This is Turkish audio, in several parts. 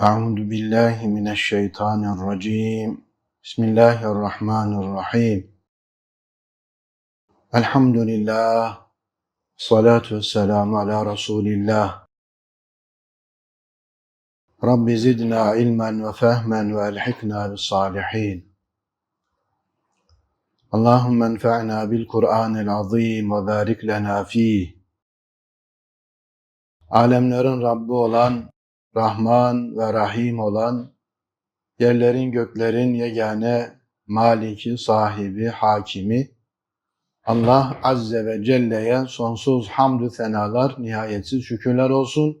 أعوذ بالله من الشيطان الرجيم بسم الله الرحمن الرحيم الحمد لله الصلاة والسلام على رسول الله رب زدنا علما وفهما وألحقنا بالصالحين اللهم انفعنا بالقرآن العظيم وبارك لنا فيه Alemlerin Rabbi olan, Rahman ve Rahim olan, yerlerin göklerin yegane maliki, sahibi, hakimi, Allah Azze ve Celle'ye sonsuz hamdü senalar, nihayetsiz şükürler olsun.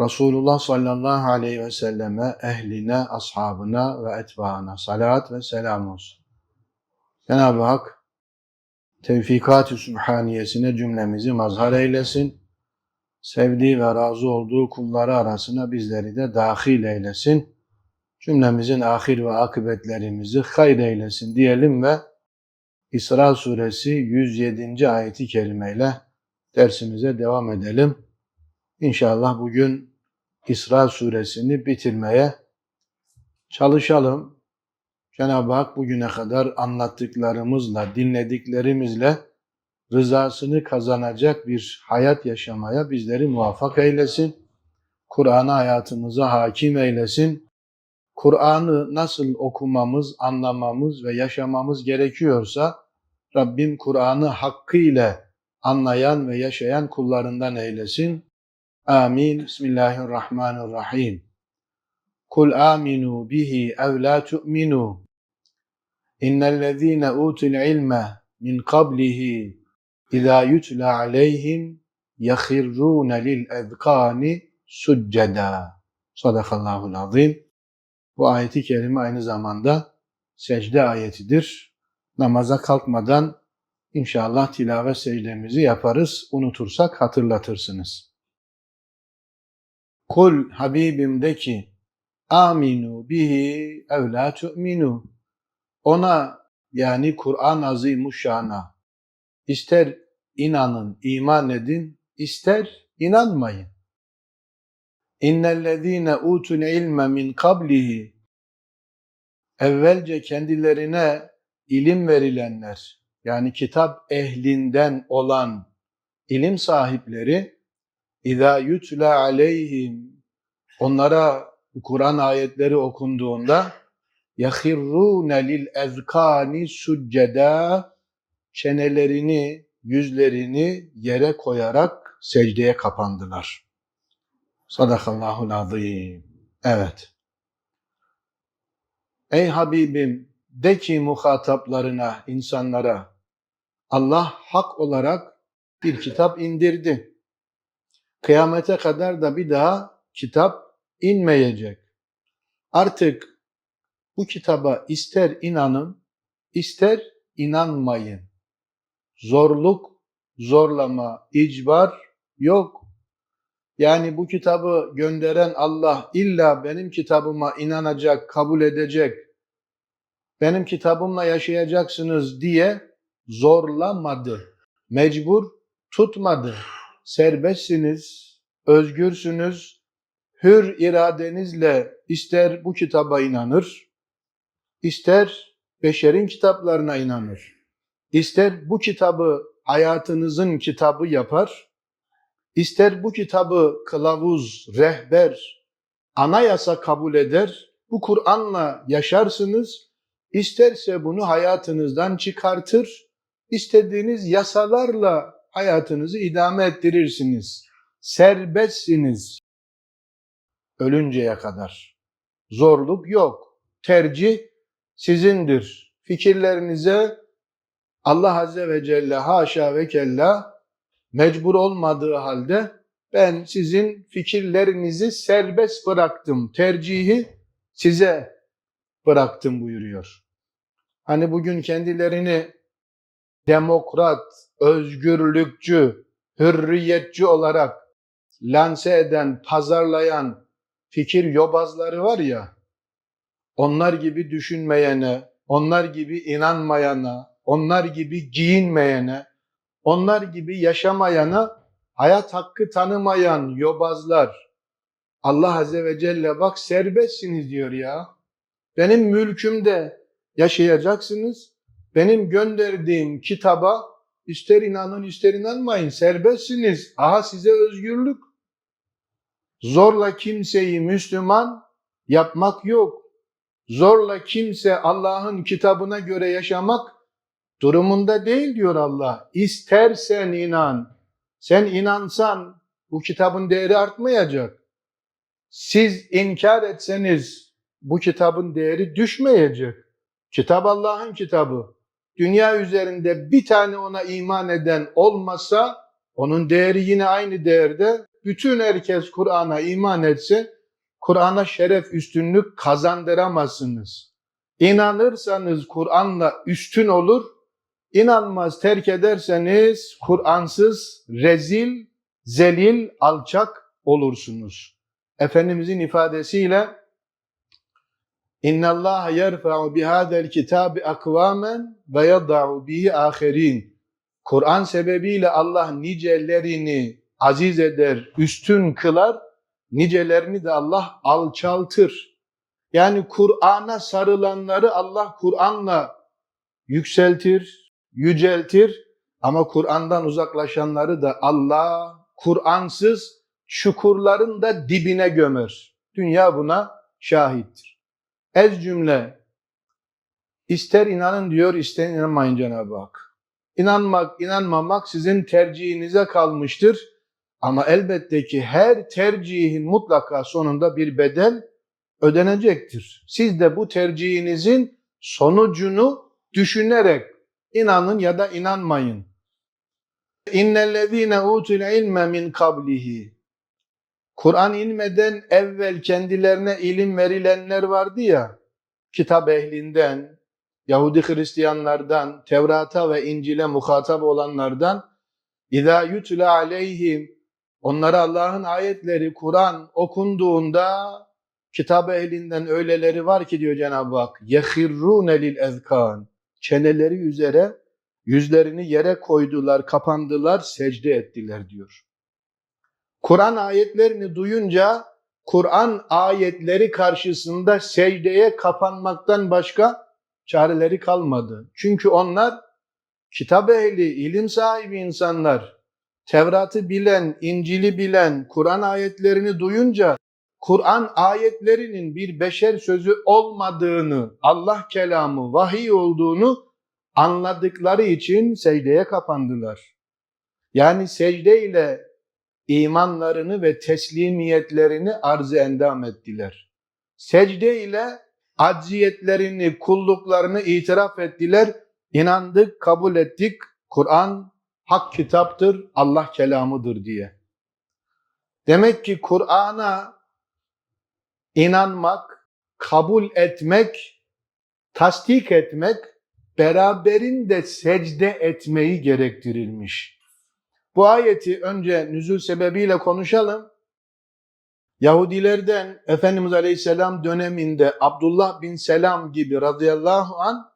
Resulullah sallallahu aleyhi ve selleme, ehline, ashabına ve etbaına salat ve selam olsun. Cenab-ı Hak tevfikat-ı sübhaniyesine cümlemizi mazhar eylesin. Sevdiği ve razı olduğu kulları arasına bizleri de dahil eylesin. Cümlemizin ahir ve akıbetlerimizi hayır eylesin diyelim ve İsra suresi 107. ayeti kerimeyle dersimize devam edelim. İnşallah bugün İsra suresini bitirmeye çalışalım. Cenab-ı Hak bugüne kadar anlattıklarımızla, dinlediklerimizle rızasını kazanacak bir hayat yaşamaya bizleri muvaffak eylesin. Kur'an'ı hayatımıza hakim eylesin. Kur'an'ı nasıl okumamız, anlamamız ve yaşamamız gerekiyorsa Rabbim Kur'an'ı hakkıyla anlayan ve yaşayan kullarından eylesin. Amin. Bismillahirrahmanirrahim. Kul aminu bihi ev la tu'minu. İnnellezîne utul ilme min qablihi İzâ yutla aleyhim yahirrûne lil ezkâni succeda. Sadakallahul azim. Bu ayeti kerime aynı zamanda secde ayetidir. Namaza kalkmadan inşallah tilavet secdemizi yaparız. Unutursak hatırlatırsınız. Kul Habibim de ki aminu bihi ev la tu'minu. Ona yani Kur'an azimuşşana İster inanın, iman edin, ister inanmayın. İnnellezîne utul ilme min kablihi evvelce kendilerine ilim verilenler yani kitap ehlinden olan ilim sahipleri İza yutla aleyhim onlara Kur'an ayetleri okunduğunda lil ezkâni succeda çenelerini, yüzlerini yere koyarak secdeye kapandılar. Sadakallahul azim. Evet. Ey Habibim de ki muhataplarına, insanlara Allah hak olarak bir kitap indirdi. Kıyamete kadar da bir daha kitap inmeyecek. Artık bu kitaba ister inanın, ister inanmayın zorluk, zorlama, icbar yok. Yani bu kitabı gönderen Allah illa benim kitabıma inanacak, kabul edecek, benim kitabımla yaşayacaksınız diye zorlamadı. Mecbur tutmadı. Serbestsiniz, özgürsünüz, hür iradenizle ister bu kitaba inanır, ister beşerin kitaplarına inanır. İster bu kitabı hayatınızın kitabı yapar, ister bu kitabı kılavuz, rehber, anayasa kabul eder, bu Kur'an'la yaşarsınız, isterse bunu hayatınızdan çıkartır, istediğiniz yasalarla hayatınızı idame ettirirsiniz. Serbestsiniz ölünceye kadar. Zorluk yok. Tercih sizindir. Fikirlerinize Allah Azze ve Celle haşa ve kella mecbur olmadığı halde ben sizin fikirlerinizi serbest bıraktım, tercihi size bıraktım buyuruyor. Hani bugün kendilerini demokrat, özgürlükçü, hürriyetçi olarak lanse eden, pazarlayan fikir yobazları var ya, onlar gibi düşünmeyene, onlar gibi inanmayana, onlar gibi giyinmeyene, onlar gibi yaşamayana hayat hakkı tanımayan yobazlar, Allah Azze ve Celle bak serbestsiniz diyor ya. Benim mülkümde yaşayacaksınız. Benim gönderdiğim kitaba ister inanın ister inanmayın serbestsiniz. Aha size özgürlük. Zorla kimseyi Müslüman yapmak yok. Zorla kimse Allah'ın kitabına göre yaşamak durumunda değil diyor Allah. İstersen inan. Sen inansan bu kitabın değeri artmayacak. Siz inkar etseniz bu kitabın değeri düşmeyecek. Kitap Allah'ın kitabı. Dünya üzerinde bir tane ona iman eden olmasa onun değeri yine aynı değerde. Bütün herkes Kur'an'a iman etse Kur'an'a şeref üstünlük kazandıramazsınız. İnanırsanız Kur'an'la üstün olur. İnanmaz terk ederseniz Kur'ansız rezil, zelil, alçak olursunuz. Efendimizin ifadesiyle İnna Allah yerfa'u bihadel kitabi akvamen ve yad'u bihi ahirin. Kur'an sebebiyle Allah nicelerini aziz eder, üstün kılar, nicelerini de Allah alçaltır. Yani Kur'an'a sarılanları Allah Kur'an'la yükseltir, yüceltir ama Kur'an'dan uzaklaşanları da Allah Kur'ansız çukurların da dibine gömer. Dünya buna şahittir. Ez cümle ister inanın diyor ister inanmayın Cenab-ı Hak. İnanmak, inanmamak sizin tercihinize kalmıştır. Ama elbette ki her tercihin mutlaka sonunda bir bedel ödenecektir. Siz de bu tercihinizin sonucunu düşünerek inanın ya da inanmayın. İnnellezîne utul ilme min kablihi. Kur'an inmeden evvel kendilerine ilim verilenler vardı ya, kitap ehlinden, Yahudi Hristiyanlardan, Tevrat'a ve İncil'e muhatap olanlardan, İzâ yutla aleyhim, onlara Allah'ın ayetleri, Kur'an okunduğunda, kitap ehlinden öyleleri var ki diyor Cenab-ı Hak, yehirrûne lil ezkân, çeneleri üzere, yüzlerini yere koydular, kapandılar, secde ettiler diyor. Kur'an ayetlerini duyunca Kur'an ayetleri karşısında secdeye kapanmaktan başka çareleri kalmadı. Çünkü onlar kitap ehli, ilim sahibi insanlar. Tevrat'ı bilen, İncil'i bilen, Kur'an ayetlerini duyunca Kur'an ayetlerinin bir beşer sözü olmadığını, Allah kelamı, vahiy olduğunu anladıkları için secdeye kapandılar. Yani secde ile imanlarını ve teslimiyetlerini arz-ı endam ettiler. Secde ile acziyetlerini, kulluklarını itiraf ettiler. İnandık, kabul ettik. Kur'an hak kitaptır, Allah kelamıdır diye. Demek ki Kur'an'a inanmak, kabul etmek, tasdik etmek beraberinde secde etmeyi gerektirilmiş. Bu ayeti önce nüzul sebebiyle konuşalım. Yahudilerden Efendimiz Aleyhisselam döneminde Abdullah bin Selam gibi radıyallahu an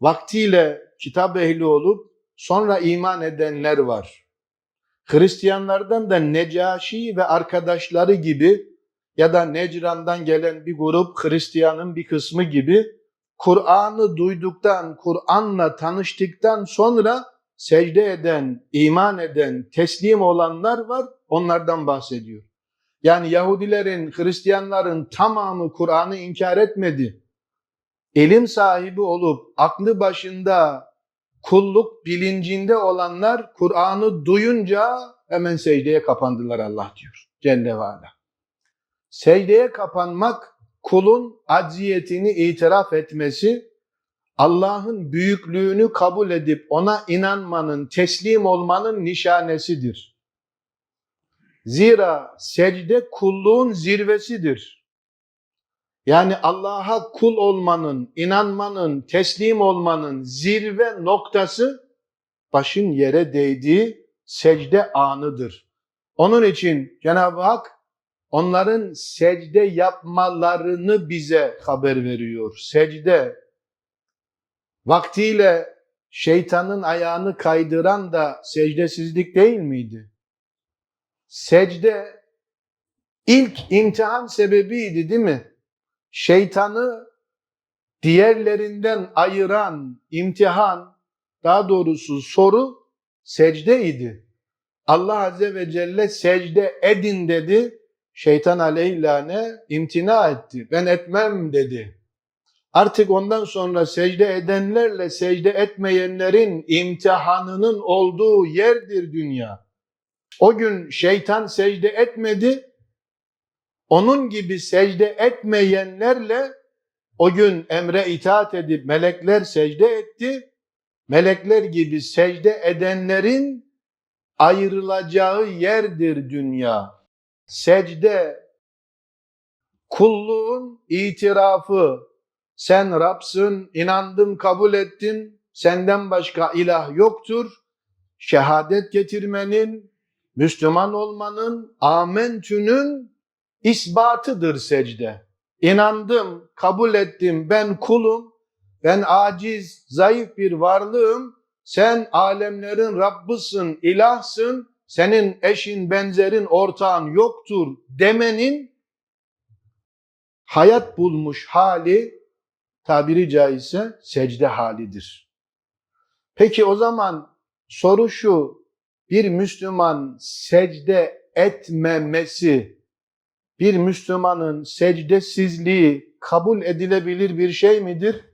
vaktiyle kitap ehli olup sonra iman edenler var. Hristiyanlardan da Necaşi ve arkadaşları gibi ya da Necran'dan gelen bir grup Hristiyanın bir kısmı gibi Kur'an'ı duyduktan, Kur'an'la tanıştıktan sonra secde eden, iman eden, teslim olanlar var. Onlardan bahsediyor. Yani Yahudilerin, Hristiyanların tamamı Kur'an'ı inkar etmedi. İlim sahibi olup aklı başında kulluk bilincinde olanlar Kur'an'ı duyunca hemen secdeye kapandılar Allah diyor. Celle ve Ala. Secdeye kapanmak kulun acziyetini itiraf etmesi, Allah'ın büyüklüğünü kabul edip ona inanmanın, teslim olmanın nişanesidir. Zira secde kulluğun zirvesidir. Yani Allah'a kul olmanın, inanmanın, teslim olmanın zirve noktası başın yere değdiği secde anıdır. Onun için Cenab-ı Hak onların secde yapmalarını bize haber veriyor. Secde vaktiyle şeytanın ayağını kaydıran da secdesizlik değil miydi? Secde ilk imtihan sebebiydi değil mi? Şeytanı diğerlerinden ayıran imtihan, daha doğrusu soru secdeydi. Allah Azze ve Celle secde edin dedi. Şeytan aleyhilâne imtina etti. Ben etmem dedi. Artık ondan sonra secde edenlerle secde etmeyenlerin imtihanının olduğu yerdir dünya. O gün şeytan secde etmedi. Onun gibi secde etmeyenlerle o gün emre itaat edip melekler secde etti. Melekler gibi secde edenlerin ayrılacağı yerdir dünya. Secde kulluğun itirafı. Sen Rab'sın, inandım, kabul ettim. Senden başka ilah yoktur. Şehadet getirmenin, Müslüman olmanın, amentünün isbatıdır secde. İnandım, kabul ettim, ben kulum, ben aciz, zayıf bir varlığım, sen alemlerin Rabbısın, ilahsın, senin eşin, benzerin, ortağın yoktur demenin hayat bulmuş hali tabiri caizse secde halidir. Peki o zaman soru şu, bir Müslüman secde etmemesi, bir Müslümanın secdesizliği kabul edilebilir bir şey midir?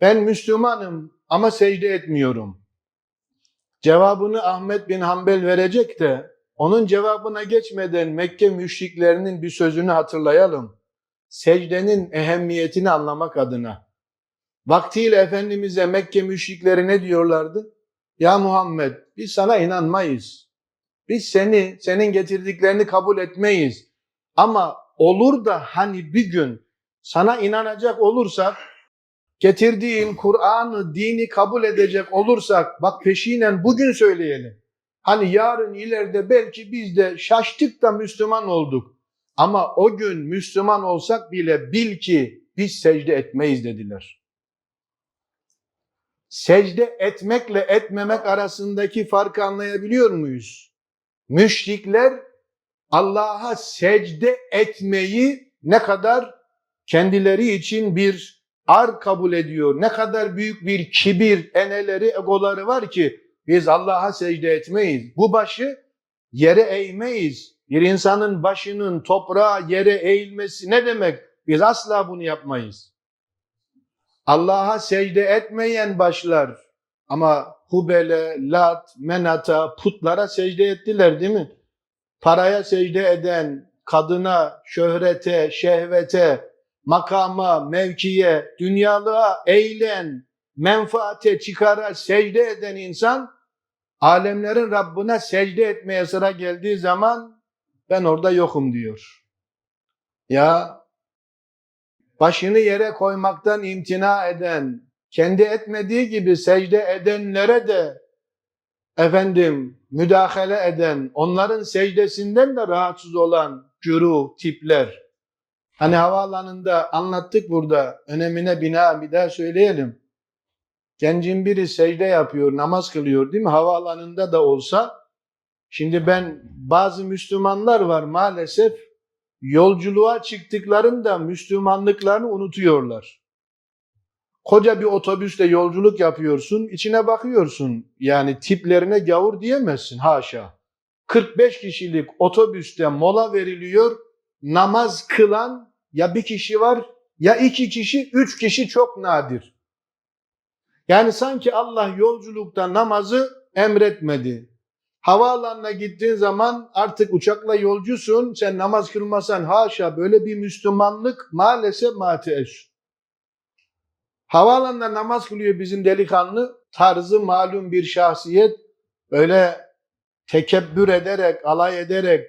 Ben Müslümanım ama secde etmiyorum. Cevabını Ahmet bin Hanbel verecek de onun cevabına geçmeden Mekke müşriklerinin bir sözünü hatırlayalım. Secdenin ehemmiyetini anlamak adına. Vaktiyle Efendimiz'e Mekke müşrikleri ne diyorlardı? Ya Muhammed biz sana inanmayız. Biz seni, senin getirdiklerini kabul etmeyiz. Ama olur da hani bir gün sana inanacak olursak getirdiğin Kur'an'ı, dini kabul edecek olursak bak peşinen bugün söyleyelim. Hani yarın ileride belki biz de şaştık da Müslüman olduk. Ama o gün Müslüman olsak bile bil ki biz secde etmeyiz dediler. Secde etmekle etmemek arasındaki farkı anlayabiliyor muyuz? Müşrikler Allah'a secde etmeyi ne kadar kendileri için bir ar kabul ediyor. Ne kadar büyük bir kibir, eneleri, egoları var ki biz Allah'a secde etmeyiz. Bu başı yere eğmeyiz. Bir insanın başının toprağa, yere eğilmesi ne demek? Biz asla bunu yapmayız. Allah'a secde etmeyen başlar ama Hubel'e, Lat, Menat'a, putlara secde ettiler değil mi? Paraya secde eden, kadına, şöhrete, şehvete, makama, mevkiye, dünyalığa eğilen, menfaate, çıkara secde eden insan alemlerin Rabbine secde etmeye sıra geldiği zaman ben orada yokum diyor. Ya başını yere koymaktan imtina eden, kendi etmediği gibi secde edenlere de efendim müdahale eden, onların secdesinden de rahatsız olan güruh, tipler. Hani havaalanında anlattık burada, önemine bina bir daha söyleyelim. Gencin biri secde yapıyor, namaz kılıyor değil mi? Havaalanında da olsa. Şimdi ben bazı Müslümanlar var maalesef yolculuğa çıktıklarında Müslümanlıklarını unutuyorlar. Koca bir otobüste yolculuk yapıyorsun, içine bakıyorsun. Yani tiplerine gavur diyemezsin haşa. 45 kişilik otobüste mola veriliyor. Namaz kılan ya bir kişi var ya iki kişi, üç kişi çok nadir. Yani sanki Allah yolculukta namazı emretmedi. Havaalanına gittiğin zaman artık uçakla yolcusun, sen namaz kılmasan haşa böyle bir Müslümanlık maalesef mateş. Havaalanında namaz kılıyor bizim delikanlı, tarzı malum bir şahsiyet, öyle tekebbür ederek, alay ederek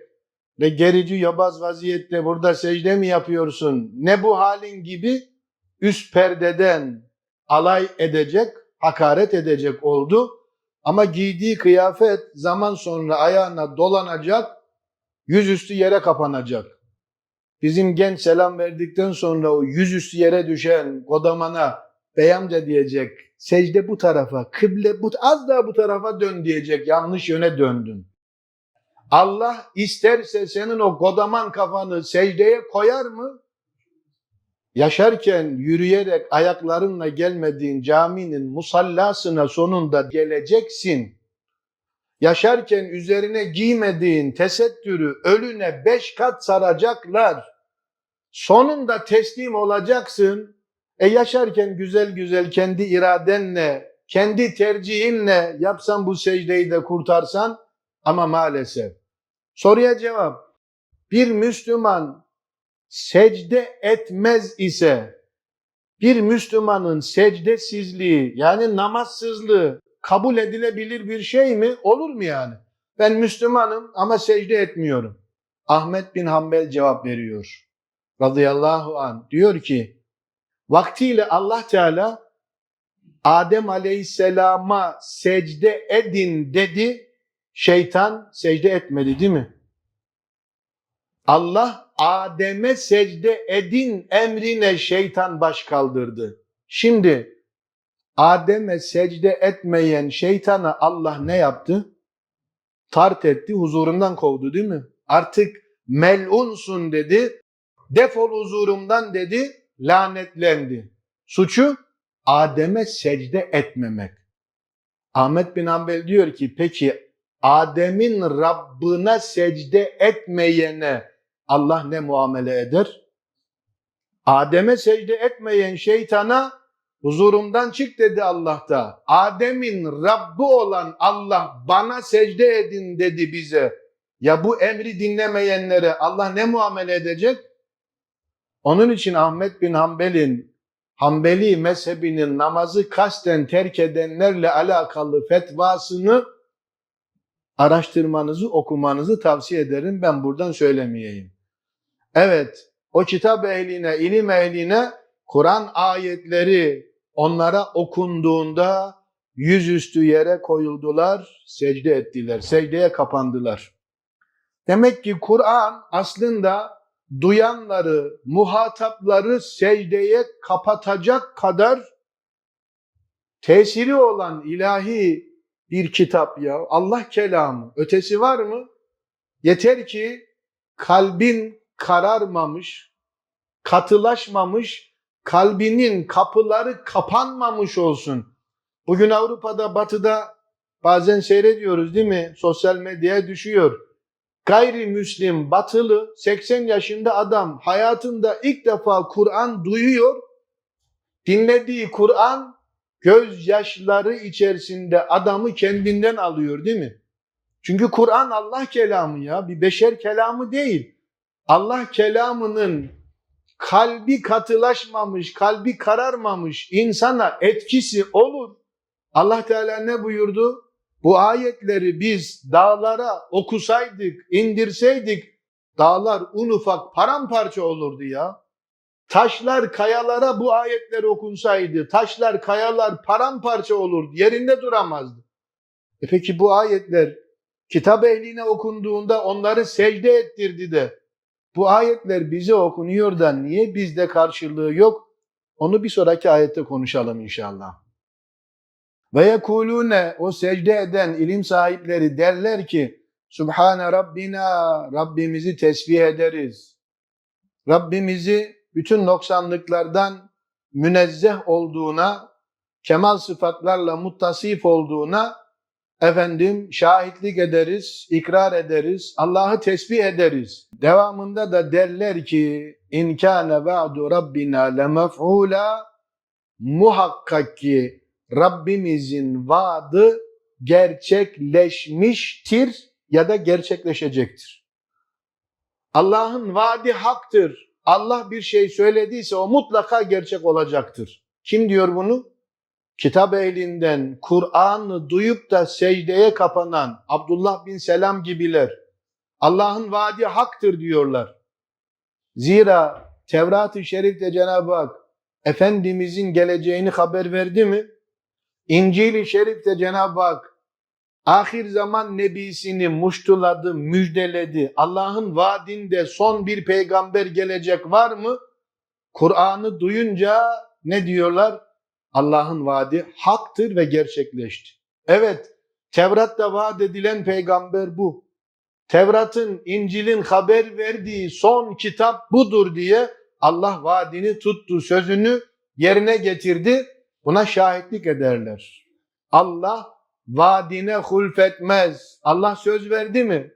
ve gerici yobaz vaziyette burada secde mi yapıyorsun? Ne bu halin gibi üst perdeden alay edecek, hakaret edecek oldu. Ama giydiği kıyafet zaman sonra ayağına dolanacak, yüzüstü yere kapanacak. Bizim genç selam verdikten sonra o yüzüstü yere düşen kodamana bey amca diyecek, secde bu tarafa, kıble bu, az daha bu tarafa dön diyecek, yanlış yöne döndün. Allah isterse senin o kodaman kafanı secdeye koyar mı? Yaşarken yürüyerek ayaklarınla gelmediğin caminin musallasına sonunda geleceksin. Yaşarken üzerine giymediğin tesettürü ölüne beş kat saracaklar. Sonunda teslim olacaksın. E yaşarken güzel güzel kendi iradenle, kendi tercihinle yapsan bu secdeyi de kurtarsan ama maalesef. Soruya cevap. Bir Müslüman secde etmez ise bir Müslümanın secdesizliği yani namazsızlığı kabul edilebilir bir şey mi? Olur mu yani? Ben Müslümanım ama secde etmiyorum. Ahmet bin Hanbel cevap veriyor. Radıyallahu an diyor ki vaktiyle Allah Teala Adem Aleyhisselam'a secde edin dedi. Şeytan secde etmedi değil mi? Allah Adem'e secde edin emrine şeytan baş kaldırdı. Şimdi Adem'e secde etmeyen şeytana Allah ne yaptı? Tart etti, huzurundan kovdu değil mi? Artık melunsun dedi, defol huzurumdan dedi, lanetlendi. Suçu Adem'e secde etmemek. Ahmet bin Hanbel diyor ki peki Adem'in Rabbına secde etmeyene Allah ne muamele eder? Adem'e secde etmeyen şeytana huzurumdan çık dedi Allah'ta. Adem'in Rabbi olan Allah bana secde edin dedi bize. Ya bu emri dinlemeyenlere Allah ne muamele edecek? Onun için Ahmet bin Hanbel'in Hanbeli mezhebinin namazı kasten terk edenlerle alakalı fetvasını araştırmanızı, okumanızı tavsiye ederim. Ben buradan söylemeyeyim. Evet, o kitap ehline, ilim ehline Kur'an ayetleri onlara okunduğunda yüzüstü yere koyuldular, secde ettiler, secdeye kapandılar. Demek ki Kur'an aslında duyanları, muhatapları secdeye kapatacak kadar tesiri olan ilahi bir kitap ya. Allah kelamı. Ötesi var mı? Yeter ki kalbin kararmamış, katılaşmamış, kalbinin kapıları kapanmamış olsun. Bugün Avrupa'da, Batı'da bazen seyrediyoruz değil mi? Sosyal medyaya düşüyor. Gayrimüslim, batılı, 80 yaşında adam hayatında ilk defa Kur'an duyuyor. Dinlediği Kur'an gözyaşları içerisinde adamı kendinden alıyor değil mi? Çünkü Kur'an Allah kelamı ya, bir beşer kelamı değil. Allah kelamının kalbi katılaşmamış, kalbi kararmamış insana etkisi olur. Allah Teala ne buyurdu? Bu ayetleri biz dağlara okusaydık, indirseydik dağlar un ufak paramparça olurdu ya. Taşlar kayalara bu ayetler okunsaydı, taşlar kayalar paramparça olurdu, yerinde duramazdı. E peki bu ayetler kitap ehline okunduğunda onları secde ettirdi de bu ayetler bize okunuyor da niye bizde karşılığı yok? Onu bir sonraki ayette konuşalım inşallah. Ve yekulune o secde eden ilim sahipleri derler ki Subhane Rabbina Rabbimizi tesbih ederiz. Rabbimizi bütün noksanlıklardan münezzeh olduğuna, kemal sıfatlarla muttasif olduğuna efendim şahitlik ederiz, ikrar ederiz, Allah'ı tesbih ederiz. Devamında da derler ki in kana ba'du rabbina lemef'ula muhakkak ki Rabbimizin vaadi gerçekleşmiştir ya da gerçekleşecektir. Allah'ın vaadi haktır. Allah bir şey söylediyse o mutlaka gerçek olacaktır. Kim diyor bunu? Kitap ehlinden Kur'an'ı duyup da secdeye kapanan Abdullah bin Selam gibiler. Allah'ın vaadi haktır diyorlar. Zira Tevrat-ı Şerif'te Cenab-ı Hak Efendimizin geleceğini haber verdi mi? İncil-i Şerif'te Cenab-ı Hak ahir zaman nebisini muştuladı, müjdeledi. Allah'ın vaadinde son bir peygamber gelecek var mı? Kur'an'ı duyunca ne diyorlar? Allah'ın vaadi haktır ve gerçekleşti. Evet, Tevrat'ta vaat edilen peygamber bu. Tevrat'ın, İncil'in haber verdiği son kitap budur diye Allah vaadini tuttu, sözünü yerine getirdi. Buna şahitlik ederler. Allah vaadine hulfetmez. Allah söz verdi mi?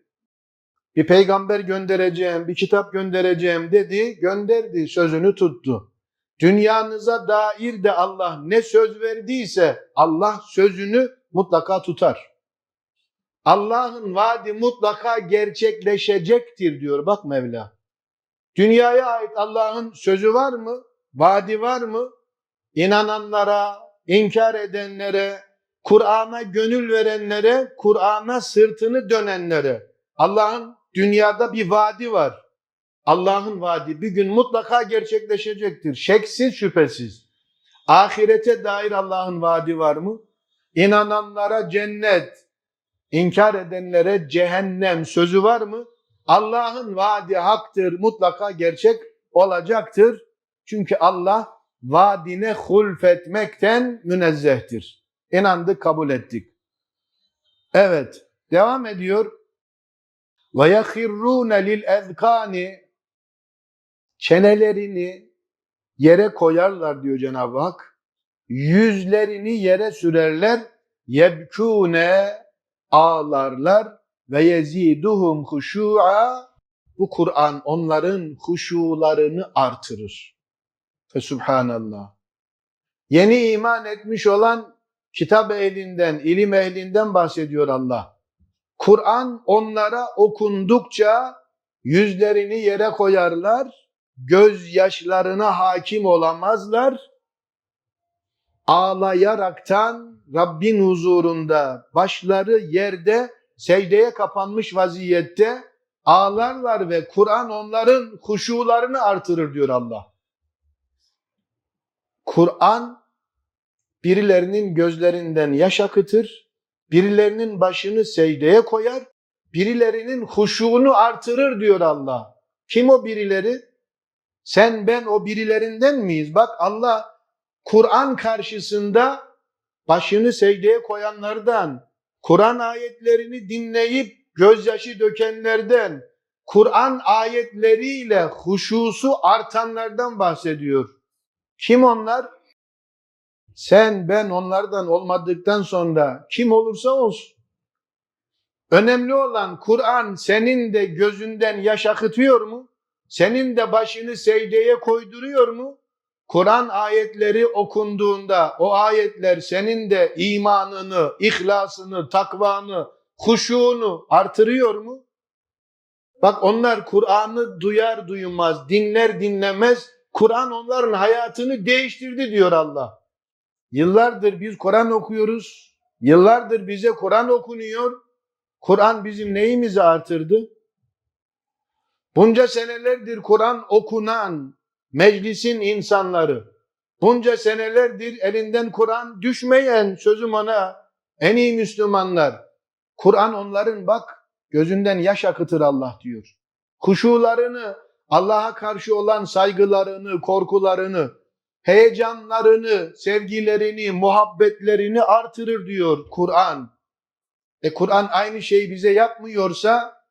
Bir peygamber göndereceğim, bir kitap göndereceğim dedi, gönderdi, sözünü tuttu. Dünyanıza dair de Allah ne söz verdiyse Allah sözünü mutlaka tutar. Allah'ın vaadi mutlaka gerçekleşecektir diyor bak Mevla. Dünyaya ait Allah'ın sözü var mı? Vaadi var mı? İnananlara, inkar edenlere, Kur'an'a gönül verenlere, Kur'an'a sırtını dönenlere Allah'ın dünyada bir vaadi var. Allah'ın vaadi bir gün mutlaka gerçekleşecektir. Şeksiz şüphesiz. Ahirete dair Allah'ın vaadi var mı? İnananlara cennet, inkar edenlere cehennem sözü var mı? Allah'ın vaadi haktır, mutlaka gerçek olacaktır. Çünkü Allah vaadine hulfetmekten münezzehtir. İnandık, kabul ettik. Evet, devam ediyor. Ve yahirrûne lil ezkâni çenelerini yere koyarlar diyor Cenab-ı Hak. Yüzlerini yere sürerler. Yebkûne ağlarlar ve yeziduhum huşu'a bu Kur'an onların huşularını artırır. Fe subhanallah. Yeni iman etmiş olan kitap ehlinden, ilim ehlinden bahsediyor Allah. Kur'an onlara okundukça yüzlerini yere koyarlar, gözyaşlarına hakim olamazlar. Ağlayaraktan Rabbin huzurunda başları yerde secdeye kapanmış vaziyette ağlarlar ve Kur'an onların huşularını artırır diyor Allah. Kur'an birilerinin gözlerinden yaş akıtır, birilerinin başını secdeye koyar, birilerinin huşuğunu artırır diyor Allah. Kim o birileri? Sen ben o birilerinden miyiz? Bak Allah Kur'an karşısında başını secdeye koyanlardan, Kur'an ayetlerini dinleyip gözyaşı dökenlerden, Kur'an ayetleriyle huşusu artanlardan bahsediyor. Kim onlar? Sen ben onlardan olmadıktan sonra kim olursa olsun. Önemli olan Kur'an senin de gözünden yaş akıtıyor mu? Senin de başını secdeye koyduruyor mu? Kur'an ayetleri okunduğunda o ayetler senin de imanını, ihlasını, takvanı, huşuğunu artırıyor mu? Bak onlar Kur'an'ı duyar duymaz, dinler dinlemez, Kur'an onların hayatını değiştirdi diyor Allah. Yıllardır biz Kur'an okuyoruz, yıllardır bize Kur'an okunuyor. Kur'an bizim neyimizi artırdı? Bunca senelerdir Kur'an okunan meclisin insanları, bunca senelerdir elinden Kur'an düşmeyen sözüm ona en iyi Müslümanlar. Kur'an onların bak gözünden yaş akıtır Allah diyor. Kuşularını, Allah'a karşı olan saygılarını, korkularını, heyecanlarını, sevgilerini, muhabbetlerini artırır diyor Kur'an. E Kur'an aynı şeyi bize yapmıyorsa,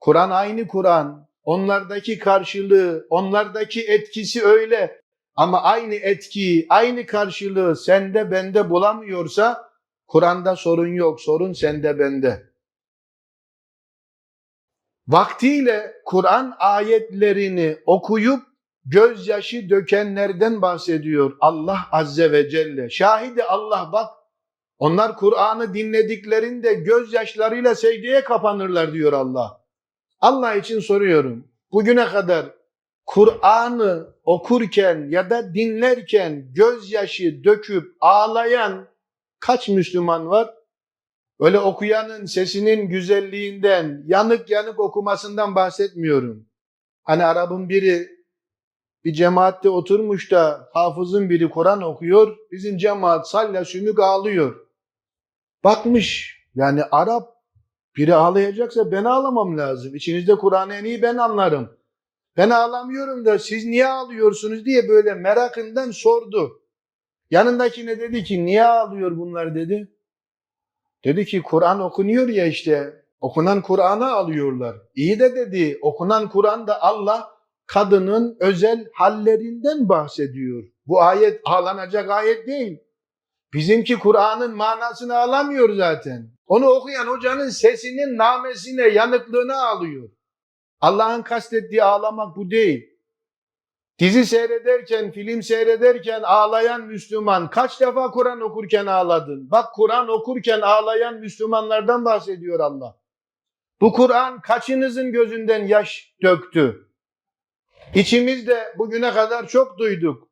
Kur'an aynı Kur'an. Onlardaki karşılığı, onlardaki etkisi öyle. Ama aynı etkiyi, aynı karşılığı sende bende bulamıyorsa, Kur'an'da sorun yok, sorun sende bende. Vaktiyle Kur'an ayetlerini okuyup gözyaşı dökenlerden bahsediyor Allah Azze ve Celle. Şahidi Allah bak onlar Kur'an'ı dinlediklerinde gözyaşlarıyla secdeye kapanırlar diyor Allah. Allah için soruyorum. Bugüne kadar Kur'an'ı okurken ya da dinlerken gözyaşı döküp ağlayan kaç Müslüman var? Öyle okuyanın sesinin güzelliğinden, yanık yanık okumasından bahsetmiyorum. Hani Arap'ın biri bir cemaatte oturmuş da hafızın biri Kur'an okuyor. Bizim cemaat salya sümük ağlıyor. Bakmış yani Arap biri ağlayacaksa ben ağlamam lazım. İçinizde Kur'an'ı en iyi ben anlarım. Ben ağlamıyorum da siz niye ağlıyorsunuz diye böyle merakından sordu. Yanındakine dedi ki niye ağlıyor bunlar dedi. Dedi ki Kur'an okunuyor ya işte Okunan Kur'an'ı alıyorlar. İyi de dedi okunan Kur'an'da Allah kadının özel hallerinden bahsediyor. Bu ayet ağlanacak ayet değil. Bizimki Kur'an'ın manasını alamıyor zaten. Onu okuyan hocanın sesinin namesine, yanıklığına alıyor. Allah'ın kastettiği ağlamak bu değil. Dizi seyrederken, film seyrederken ağlayan Müslüman kaç defa Kur'an okurken ağladın? Bak Kur'an okurken ağlayan Müslümanlardan bahsediyor Allah. Bu Kur'an kaçınızın gözünden yaş döktü? İçimizde bugüne kadar çok duyduk.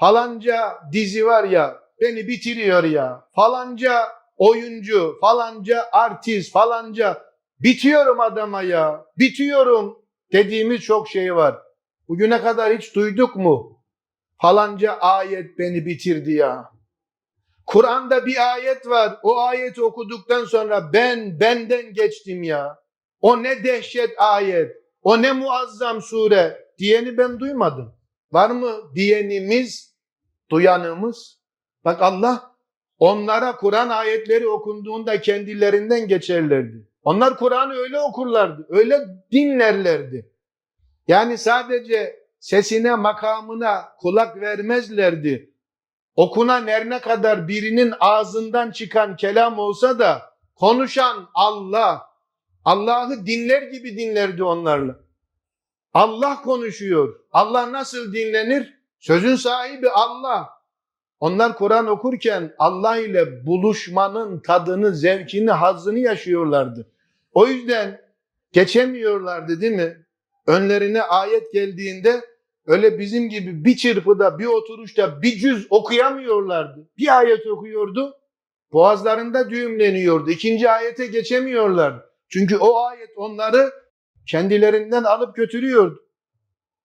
Falanca dizi var ya beni bitiriyor ya. Falanca oyuncu, falanca artist, falanca bitiyorum adama ya. Bitiyorum dediğimiz çok şey var. Bugüne kadar hiç duyduk mu? Falanca ayet beni bitirdi ya. Kur'an'da bir ayet var. O ayeti okuduktan sonra ben benden geçtim ya. O ne dehşet ayet. O ne muazzam sure diyeni ben duymadım. Var mı diyenimiz, duyanımız? Bak Allah onlara Kur'an ayetleri okunduğunda kendilerinden geçerlerdi. Onlar Kur'an'ı öyle okurlardı, öyle dinlerlerdi. Yani sadece sesine, makamına kulak vermezlerdi. Okunan her ne kadar birinin ağzından çıkan kelam olsa da konuşan Allah, Allah'ı dinler gibi dinlerdi onlarla. Allah konuşuyor. Allah nasıl dinlenir? Sözün sahibi Allah. Onlar Kur'an okurken Allah ile buluşmanın tadını, zevkini, hazzını yaşıyorlardı. O yüzden geçemiyorlardı değil mi? Önlerine ayet geldiğinde öyle bizim gibi bir çırpıda, bir oturuşta bir cüz okuyamıyorlardı. Bir ayet okuyordu, boğazlarında düğümleniyordu. İkinci ayete geçemiyorlar. Çünkü o ayet onları kendilerinden alıp götürüyordu.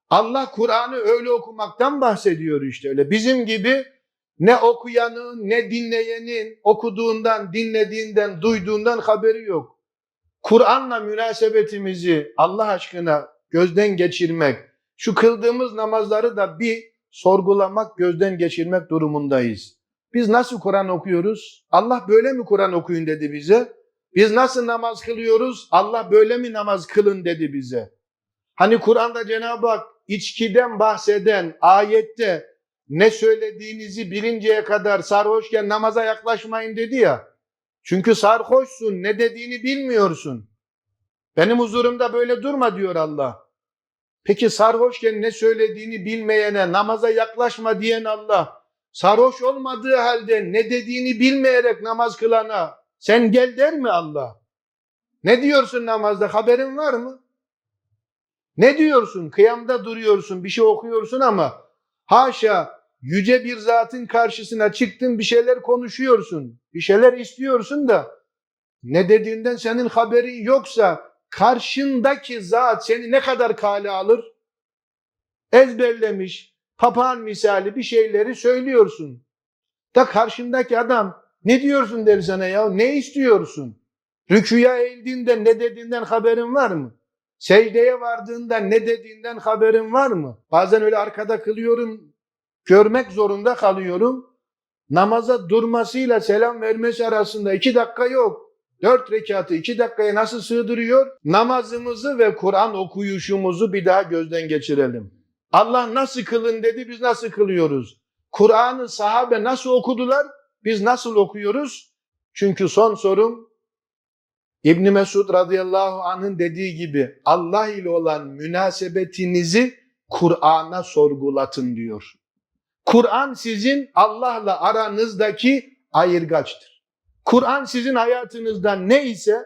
Allah Kur'an'ı öyle okumaktan bahsediyor işte öyle. Bizim gibi ne okuyanın ne dinleyenin okuduğundan, dinlediğinden, duyduğundan haberi yok. Kur'an'la münasebetimizi Allah aşkına gözden geçirmek, şu kıldığımız namazları da bir sorgulamak, gözden geçirmek durumundayız. Biz nasıl Kur'an okuyoruz? Allah böyle mi Kur'an okuyun dedi bize? Biz nasıl namaz kılıyoruz? Allah böyle mi namaz kılın dedi bize. Hani Kur'an'da Cenab-ı Hak içkiden bahseden ayette ne söylediğinizi bilinceye kadar sarhoşken namaza yaklaşmayın dedi ya. Çünkü sarhoşsun, ne dediğini bilmiyorsun. Benim huzurumda böyle durma diyor Allah. Peki sarhoşken ne söylediğini bilmeyene namaza yaklaşma diyen Allah, sarhoş olmadığı halde ne dediğini bilmeyerek namaz kılana sen gel der mi Allah? Ne diyorsun namazda haberin var mı? Ne diyorsun? Kıyamda duruyorsun, bir şey okuyorsun ama haşa yüce bir zatın karşısına çıktın bir şeyler konuşuyorsun. Bir şeyler istiyorsun da ne dediğinden senin haberin yoksa karşındaki zat seni ne kadar kale alır? Ezberlemiş, papağan misali bir şeyleri söylüyorsun. Da karşındaki adam ne diyorsun der sana ya? Ne istiyorsun? Rüküya eğildiğinde ne dediğinden haberin var mı? Secdeye vardığında ne dediğinden haberin var mı? Bazen öyle arkada kılıyorum, görmek zorunda kalıyorum. Namaza durmasıyla selam vermesi arasında iki dakika yok. Dört rekatı iki dakikaya nasıl sığdırıyor? Namazımızı ve Kur'an okuyuşumuzu bir daha gözden geçirelim. Allah nasıl kılın dedi, biz nasıl kılıyoruz? Kur'an'ı sahabe nasıl okudular, biz nasıl okuyoruz? Çünkü son sorum İbn Mesud radıyallahu anh'ın dediği gibi Allah ile olan münasebetinizi Kur'an'a sorgulatın diyor. Kur'an sizin Allah'la aranızdaki ayırgaçtır. Kur'an sizin hayatınızda ne ise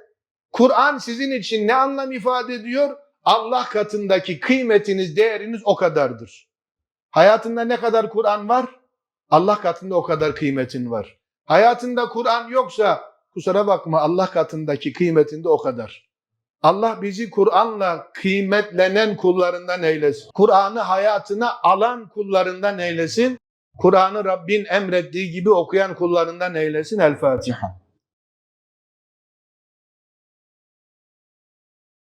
Kur'an sizin için ne anlam ifade ediyor? Allah katındaki kıymetiniz, değeriniz o kadardır. Hayatında ne kadar Kur'an var? Allah katında o kadar kıymetin var. Hayatında Kur'an yoksa kusura bakma Allah katındaki kıymetinde o kadar. Allah bizi Kur'an'la kıymetlenen kullarından eylesin. Kur'an'ı hayatına alan kullarından eylesin. Kur'an'ı Rabbin emrettiği gibi okuyan kullarından eylesin. El Fatiha.